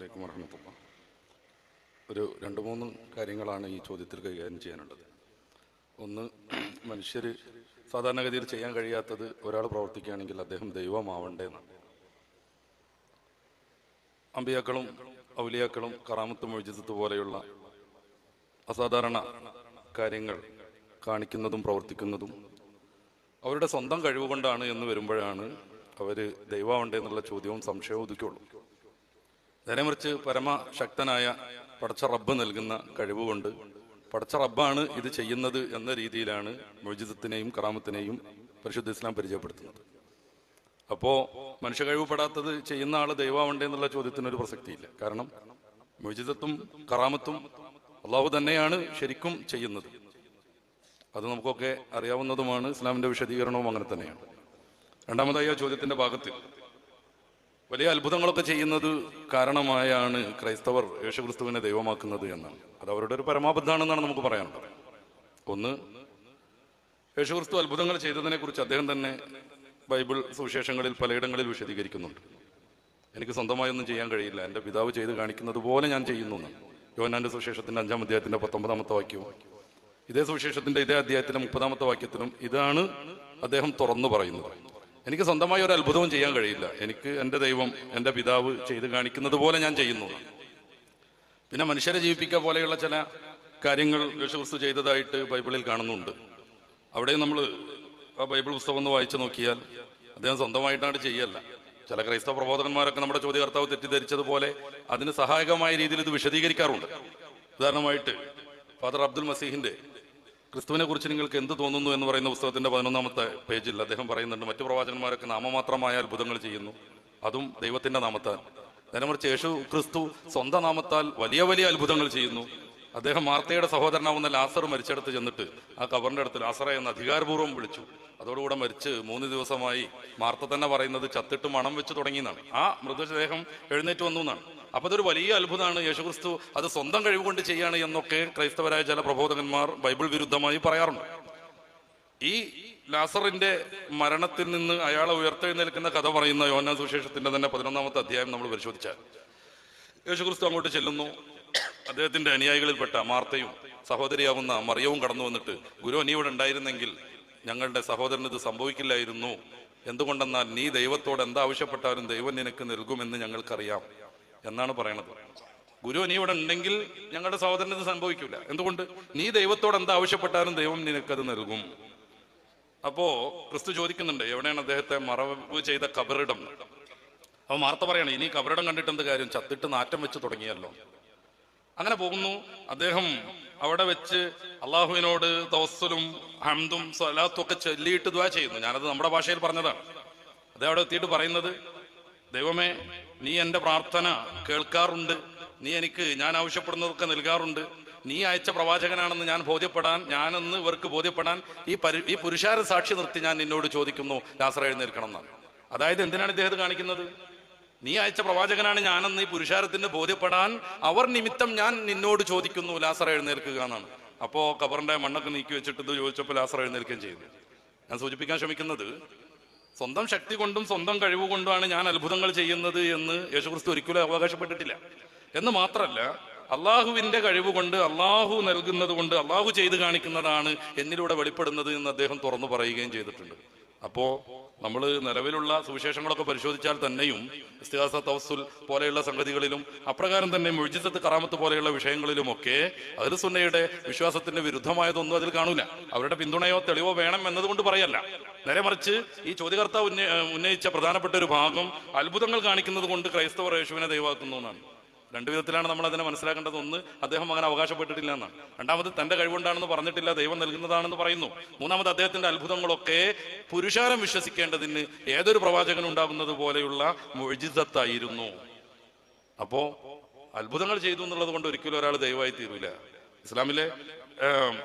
വലൈക്കും വർഹമത്തുള്ള ഒരു രണ്ട് മൂന്ന് കാര്യങ്ങളാണ് ഈ ചോദ്യത്തിൽ കൈകാര്യം ചെയ്യാനുള്ളത്. ഒന്ന് മനുഷ്യർ സാധാരണഗതിയിൽ ചെയ്യാൻ കഴിയാത്തത് ഒരാൾ പ്രവർത്തിക്കുകയാണെങ്കിൽ അദ്ദേഹം ദൈവമാവണ്ടേന്നാണ് അമ്പിയാക്കളും ഔലിയാക്കളും കറാമത്ത് മൊഴിജിത്ത് പോലെയുള്ള അസാധാരണ കാര്യങ്ങൾ കാണിക്കുന്നതും പ്രവർത്തിക്കുന്നതും അവരുടെ സ്വന്തം കഴിവ് കൊണ്ടാണ് എന്ന് വരുമ്പോഴാണ് അവർ ദൈവമാവണ്ടേ എന്നുള്ള ചോദ്യവും സംശയവും ഉദിക്കുള്ളൂ. നേരെ മറിച്ച് പരമശക്തനായ പടച്ച റബ്ബ് നൽകുന്ന കഴിവുകൊണ്ട് പടച്ച റബ്ബാണ് ഇത് ചെയ്യുന്നത് എന്ന രീതിയിലാണ് മോചിതത്തിനെയും കറാമത്തിനെയും പരിശുദ്ധ ഇസ്ലാം പരിചയപ്പെടുത്തുന്നത്. അപ്പോ മനുഷ്യ കഴിവുപെടാത്തത് ചെയ്യുന്ന ആൾ ദൈവമാവണ്ടേ എന്നുള്ള ചോദ്യത്തിന് ഒരു പ്രസക്തിയില്ല. കാരണം മോചിതത്വം കറാമത്തും അള്ളാഹു തന്നെയാണ് ശരിക്കും ചെയ്യുന്നത്. അത് നമുക്കൊക്കെ അറിയാവുന്നതുമാണ് ഇസ്ലാമിന്റെ വിശദീകരണവും അങ്ങനെ തന്നെയാണ്. രണ്ടാമതായി ആ ചോദ്യത്തിന്റെ ഭാഗത്തിൽ വലിയ അത്ഭുതങ്ങളൊക്കെ ചെയ്യുന്നത് കാരണമായാണ് ക്രൈസ്തവർ യേശുക്രിസ്തുവിനെ ദൈവമാക്കുന്നത് എന്നാണ്. അത് അവരുടെ ഒരു പരമാബദ്ധാണെന്നാണ് നമുക്ക് പറയാനുള്ളത്. ഒന്ന് യേശുക്രിസ്തു അത്ഭുതങ്ങൾ ചെയ്തതിനെ കുറിച്ച് അദ്ദേഹം തന്നെ ബൈബിൾ സുവിശേഷങ്ങളിൽ പലയിടങ്ങളിൽ വിശദീകരിക്കുന്നുണ്ട്. എനിക്ക് സ്വന്തമായി ഒന്നും ചെയ്യാൻ കഴിയില്ല. എന്റെ പിതാവ് ചെയ്ത് കാണിക്കുന്നത് പോലെ ഞാൻ ചെയ്യുന്നു എന്ന്. യോനാന്റെ സുവിശേഷത്തിന്റെ അഞ്ചാം അധ്യായത്തിന്റെ പത്തൊമ്പതാമത്തെ വാക്യവും ഇതേ സുവിശേഷത്തിന്റെ ഇതേ അധ്യായത്തിലെ മുപ്പതാമത്തെ വാക്യത്തിലും ഇതാണ് അദ്ദേഹം തുറന്നു പറയുന്നത്. എനിക്ക് സ്വന്തമായി ഒരു അത്ഭുതവും ചെയ്യാൻ കഴിയില്ല. എനിക്ക് എന്റെ ദൈവം എന്റെ പിതാവ് ചെയ്ത് കാണിക്കുന്നത് പോലെ ഞാൻ ചെയ്യുന്നു. പിന്നെ മനുഷ്യരെ ജീവിപ്പിക്കുക പോലെയുള്ള ചില കാര്യങ്ങൾ യേശുക്രിസ്തു ചെയ്തതായിട്ട് ബൈബിളിൽ കാണുന്നുണ്ട്. അവിടെ നമ്മൾ ആ ബൈബിൾ പുസ്തകം ഒന്ന് വായിച്ചു നോക്കിയാൽ അദ്ദേഹം സ്വന്തമായിട്ടാണ് ചെയ്യല്ല. ചില ക്രൈസ്തവ പ്രബോധകന്മാരൊക്കെ നമ്മുടെ ചോദ്യകർത്താവ് തെറ്റിദ്ധരിച്ചതുപോലെ അതിന് സഹായകമായ രീതിയിൽ ഇത് വിശദീകരിക്കാറുണ്ട്. ഉദാഹരണമായിട്ട് ഫാദർ അബ്ദുൽ മസീഹിന്റെ ക്രിസ്തുവിനെ കുറിച്ച് നിങ്ങൾക്ക് എന്ത് തോന്നുന്നു എന്ന് പറയുന്ന പുസ്തകത്തിന്റെ പതിനൊന്നാമത്തെ പേജിൽ അദ്ദേഹം പറയുന്നുണ്ട് മറ്റു പ്രവാചകന്മാരൊക്കെ നാമമാത്രമായ അത്ഭുതങ്ങൾ ചെയ്യുന്നു. അതും ദൈവത്തിന്റെ നാമത്താൽ. നേരെ മറിച്ച് യേശു ക്രിസ്തു സ്വന്തം നാമത്താൽ വലിയ വലിയ അത്ഭുതങ്ങൾ ചെയ്യുന്നു. അദ്ദേഹം മാർത്തയുടെ സഹോദരനാവുന്ന ലാസർ മരിച്ചെടുത്ത് ചെന്നിട്ട് ആ കബറിന്റെ അടുത്ത് ലാസറെ എന്ന് അധികാരപൂർവം വിളിച്ചു. അതോടുകൂടെ മരിച്ച് മൂന്ന് ദിവസമായി മാർത്ത തന്നെ പറയുന്നത് ചത്തിട്ട് മണം വെച്ച് തുടങ്ങിയെന്നാണ്. ആ മൃതദേഹം എഴുന്നേറ്റ് വന്നു എന്നാണ്. അപ്പൊ അതൊരു വലിയ അത്ഭുതമാണ് യേശുക്രിസ്തു അത് സ്വന്തം കഴിവ് കൊണ്ട് ചെയ്യാണ് എന്നൊക്കെ ക്രൈസ്തവരായ ചില പ്രബോധകന്മാർ ബൈബിൾ വിരുദ്ധമായി പറയാറുണ്ട്. ഈ ലാസറിന്റെ മരണത്തിൽ നിന്ന് അയാളെ ഉയർത്തെഴുന്നേൽക്കുന്ന കഥ പറയുന്ന യോന സുശേഷത്തിന്റെ തന്നെ പതിനൊന്നാമത്തെ അധ്യായം നമ്മൾ പരിശോധിച്ചാൽ. യേശുക്രിസ്തു അങ്ങോട്ട് ചെല്ലുന്നു. അദ്ദേഹത്തിന്റെ അനുയായികളിൽപ്പെട്ട മാർത്തയും സഹോദരിയാവുന്ന മറിയവും കടന്നു വന്നിട്ട് ഗുരു നീ ഇവിടെ ഉണ്ടായിരുന്നെങ്കിൽ ഞങ്ങളുടെ സഹോദരന് ഇത് സംഭവിക്കില്ലായിരുന്നു. എന്തുകൊണ്ടെന്നാൽ നീ ദൈവത്തോട് എന്താവശ്യപ്പെട്ടാലും ദൈവം നിനക്ക് നൽകുമെന്ന് ഞങ്ങൾക്കറിയാം. എന്നാണ് പറയണത്. ഗുരു നീ ഇവിടെ ഉണ്ടെങ്കിൽ ഞങ്ങളുടെ സഹോദരന് സംഭവിക്കില്ല എന്തുകൊണ്ട്? നീ ദൈവത്തോട് എന്താ ആവശ്യപ്പെട്ടാലും ദൈവം നിനക്കത് നൽകും. അപ്പോ ക്രിസ്തു ചോദിക്കുന്നുണ്ട് എവിടെയാണ് അദ്ദേഹത്തെ മറവ് ചെയ്ത കബറിടം? അപ്പൊ മാർത്ത പറയണം ഇനി കബറിടം കണ്ടിട്ട് എന്ത് കാര്യം? ചത്തിട്ട് നാറ്റം വെച്ച് തുടങ്ങിയല്ലോ. അങ്ങനെ പോകുന്നു. അദ്ദേഹം അവിടെ വെച്ച് അള്ളാഹുവിനോട് തവസ്സലും ഹംദും സ്വലാത്തും ഒക്കെ ചൊല്ലിയിട്ട് ദ്വാ ചെയ്യുന്നു. ഞാനത് നമ്മുടെ ഭാഷയിൽ പറഞ്ഞതാണ്. അദ്ദേഹം അവിടെ എത്തിയിട്ട് പറയുന്നത് ദൈവമേ നീ എന്റെ പ്രാർത്ഥന കേൾക്കാറുണ്ട്. നീ എനിക്ക് ഞാൻ ആവശ്യപ്പെടുന്നതൊക്കെ നൽകാറുണ്ട്. നീ അയച്ച പ്രവാചകനാണെന്ന് ഞാൻ ബോധ്യപ്പെടാൻ ഞാനെന്ന് ഇവർക്ക് ബോധ്യപ്പെടാൻ ഈ പരി ഈ പുരുഷാര സാക്ഷി നിർത്തി ഞാൻ നിന്നോട് ചോദിക്കുന്നു. ലാസർ എഴുന്നേൽക്കണം എന്നാണ്. അതായത് എന്തിനാണ് ഇദ്ദേഹം കാണിക്കുന്നത്? നീ അയച്ച പ്രവാചകനാണ് ഞാനെന്ന് ഈ പുരുഷാരത്തിന് ബോധ്യപ്പെടാൻ അവർ നിമിത്തം ഞാൻ നിന്നോട് ചോദിക്കുന്നു. ലാസറ എഴുന്നേൽക്കുക എന്നാണ്. അപ്പോ കബറിന്റെ മണ്ണൊക്കെ നീക്കി വെച്ചിട്ട് ഇത് ചോദിച്ചപ്പോൾ ലാസറ എഴുന്നേൽക്കുകയും ചെയ്തു ഞാൻ സൂചിപ്പിക്കാൻ ശ്രമിക്കുന്നത് സ്വന്തം ശക്തി കൊണ്ടും സ്വന്തം കഴിവ് കൊണ്ടുമാണ് ഞാൻ അത്ഭുതങ്ങൾ ചെയ്യുന്നത് എന്ന് യേശുക്രിസ്തു ഒരിക്കലും അവകാശപ്പെട്ടിട്ടില്ല. എന്ന് മാത്രമല്ല അള്ളാഹുവിന്റെ കഴിവ് കൊണ്ട് അള്ളാഹു നൽകുന്നത് കൊണ്ട് അള്ളാഹു ചെയ്ത് കാണിക്കുന്നതാണ് എന്നിലൂടെ വെളിപ്പെടുന്നത് എന്ന് അദ്ദേഹം തുറന്നു പറയുകയും ചെയ്തിട്ടുണ്ട്. അപ്പോ നമ്മൾ നിലവിലുള്ള സുവിശേഷങ്ങളൊക്കെ പരിശോധിച്ചാൽ തന്നെയും ഇസ്തിഹാസ തവസുൽ പോലെയുള്ള സംഗതികളിലും അപ്രകാരം തന്നെ മുഴുജിത്തത്ത് കറാമത്ത് പോലെയുള്ള വിഷയങ്ങളിലുമൊക്കെ അതിൽ സുന്നയുടെ വിശ്വാസത്തിന് വിരുദ്ധമായതൊന്നും അതിൽ കാണൂല. അവരുടെ പിന്തുണയോ തെളിവോ വേണം എന്നതുകൊണ്ട് പറയല്ല. നേരെ മറിച്ച് ഈ ചോദ്യകർത്താവ് ഉന്നയിച്ച പ്രധാനപ്പെട്ട ഒരു ഭാഗം അത്ഭുതങ്ങൾ കാണിക്കുന്നത് കൊണ്ട് ക്രൈസ്തവർ യേശുവിനെ ദൈവാക്കുന്നു എന്നാണ്. രണ്ടു വിധത്തിലാണ് നമ്മൾ അതിനെ മനസ്സിലാക്കേണ്ടത്. ഒന്ന് അദ്ദേഹം അങ്ങനെ അവകാശപ്പെട്ടിട്ടില്ല എന്നാണ്. രണ്ടാമത് തന്റെ കഴിവുണ്ടാണെന്ന് പറഞ്ഞിട്ടില്ല ദൈവം നൽകുന്നതാണെന്ന് പറയുന്നു. മൂന്നാമത് അദ്ദേഹത്തിന്റെ അത്ഭുതങ്ങളൊക്കെ പുരുഷാരം വിശ്വസിക്കേണ്ടതിന് ഏതൊരു പ്രവാചകനും ഉണ്ടാകുന്നത് പോലെയുള്ള മൊഴിജിതത്തായിരുന്നു അപ്പോ അത്ഭുതങ്ങൾ ചെയ്തു എന്നുള്ളത് കൊണ്ട് ഒരിക്കലും ഒരാൾ ദൈവമായി തീരൂല. ഇസ്ലാമിലെ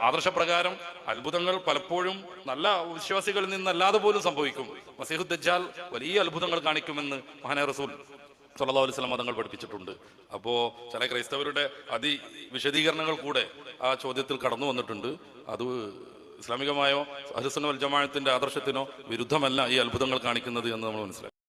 ആദർശപ്രകാരം അത്ഭുതങ്ങൾ പലപ്പോഴും നല്ല വിശ്വാസികളിൽ നിന്നല്ലാതെ പോലും സംഭവിക്കും. മസീഹുദ്ജാൽ വലിയ അത്ഭുതങ്ങൾ കാണിക്കുമെന്ന് മഹാന റസൂൽ സല്ലല്ലാഹു അലൈഹി വസല്ലം മതങ്ങൾ പഠിപ്പിച്ചിട്ടുണ്ട്. അപ്പോ ചില ക്രൈസ്തവരുടെ അതി വിശദീകരണങ്ങൾ കൂടെ ആ ചോദ്യത്തിൽ കടന്നു വന്നിട്ടുണ്ട്. അത് ഇസ്ലാമികമായോ അഹ്ലുസുന്ന വൽ ജമാഅത്തിന്റെ ആദർശത്തിനോ വിരുദ്ധമല്ല ഈ അത്ഭുതങ്ങൾ കാണിക്കുന്നത് എന്ന് നമ്മൾ മനസ്സിലാക്കും.